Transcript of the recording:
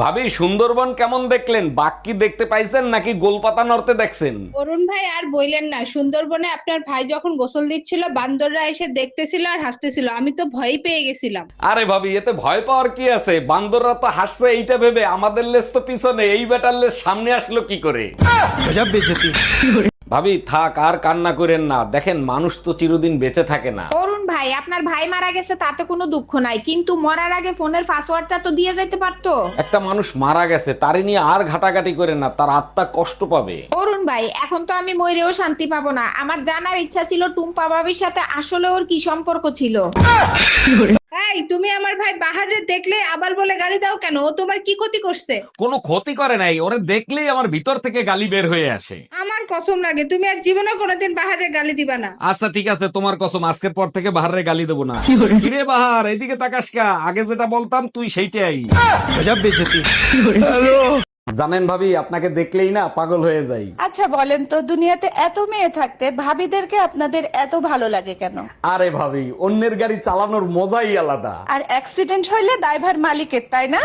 ভাবি সুন্দরবন কেমন দেখলেন? বাঘ দেখতে পাইছেন নাকি গোলপাতা নড়তে দেখছেন? অরুণ ভাই আর বইলেন না। সুন্দরবনে আপনার ভাই যখন গোসল দিচ্ছিল বান্দররা এসে দেখতেছিল আর হাসতেছিল। আমি তো ভয় পেয়ে গেছিলাম। আরে ভাবি এতে ভয় পাওয়ার কি আছে? বান্দররা তো হাসছে এইটা ভেবে। আমাদের লেস তো পিছনে এই বেটার লেস সামনে আসলো কি করে? ভাবি থাক আর কান্না করেন না। দেখেন মানুষ তো চিরদিন বেঁচে থাকে না। অরুণ ভাই আপনার ভাই মারা গেছে তাতে কোনো দুঃখ নাই। কিন্তু মরার আগে ফোনের পাসওয়ার্ডটা তো দিয়ে যেতে পারতো। একটা মানুষ মারা গেছে তারে নিয়ে আর ঘাটাঘাটি করে না তার আত্মা কষ্ট পাবে। অরুণ ভাই এখন তো আমি মরেও শান্তি পাবো না। আমার জানার ইচ্ছা ছিল টুম্পা বাবির সাথে আসলে ওর কি সম্পর্ক ছিল। এই তুমি আমার ভাই বাহারে দেখলে আবার বলে গালি দাও কেন? ও তোমার কি ক্ষতি করছে? কোনো ক্ষতি করে নাই ওরে দেখলেই আমার ভিতর থেকে গালি বের হয়ে আসে। কসম লাগে। তুমি আর জীবনে কোনোদিন বাহারে গালি দিবা না। আচ্ছা ঠিক আছে তোমার কসম। আজকের পর থেকে বাহারে গালি দেবো না। কিরে বাহার এদিকে তাকাস কা। আগে যেটা বলতাম তুই সেইটাই। জানেন ভাবি আপনাকে দেখলেই না পাগল হয়ে যাই। আচ্ছা বলেন তো দুনিয়াতে এত মেয়ে থাকতে ভাবিদেরকে আপনাদের এত ভালো লাগে কেন? আরে ভাবি অন্যের গাড়ি চালানোর মজাই আলাদা। আর অ্যাক্সিডেন্ট হইলে ড্রাইভার মালিকের তাই না?